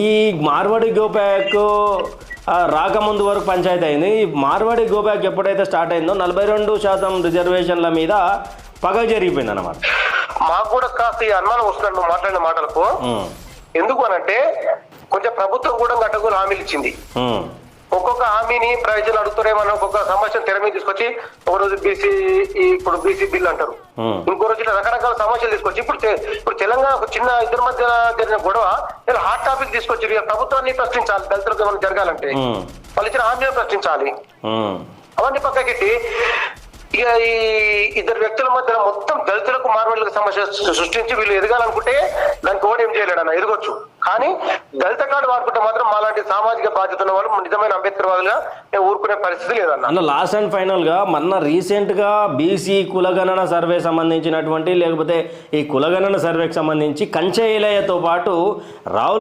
ఈ మార్వాడి గోబ్యాక్ ఆ, రాకముందు వరకు పంచాయతీ అయింది. ఈ మార్వాడి గోబ్యాక్ ఎప్పుడైతే స్టార్ట్ అయిందో నలభై రెండు శాతం రిజర్వేషన్ల మీద పగ జరిగిపోయింది అనమాట మాకు కూడా కాస్త ఈ అనుమానం వస్తున్నాడు నువ్వు మాట్లాడిన మాటలకు. ఎందుకు అనంటే కొంచెం ప్రభుత్వం కూడా గట్టగోలు హామీలు ఇచ్చింది. ఒక్కొక్క హామీని ప్రజలు అడుగుతారేమన్నా ఒక్కొక్క మీద తీసుకొచ్చి ఒక రోజు బీసీ ఇప్పుడు బీసీ బిల్ అంటారు. ఇంకో రోజు ఇట్లా రకరకాల సమస్యలు తీసుకొచ్చి ఇప్పుడు ఇప్పుడు తెలంగాణ ఒక చిన్న ఇద్దరి మధ్య జరిగిన గొడవ ఇలా హాట్ టాపిక్ తీసుకొచ్చి ప్రభుత్వాన్ని ప్రశ్నించాలి దళితులకు ఏమైనా జరగాలంటే. వాళ్ళు ఇచ్చిన హామీలను ప్రశ్నించాలి. అవన్నీ పక్కకెట్టి ఇక ఈ ఇద్దరు వ్యక్తుల మధ్య మొత్తం దళితులకు మార్వెళ్ళకు సమస్య సృష్టించి వీళ్ళు ఎదగాలనుకుంటే దానికి ఓడి ఏం చేయలేడు అన్న ఎదగొచ్చు. కానీ దళిత కార్డు వాడుకుంటే మాత్రం మాలాంటి సామాజిక బాధ్యత ఉన్న వాళ్ళు నిజమైన అంబేద్కర్ వాదులుగా నేను ఊరుకునే పరిస్థితి లేదన్న. అన్న లాస్ట్ అండ్ ఫైనల్గా మొన్న రీసెంట్గా బీసీ కులగణన సర్వే సంబంధించినటువంటి లేకపోతే ఈ కులగణన సర్వేకి సంబంధించి కంచె ఇలయతో పాటు రావు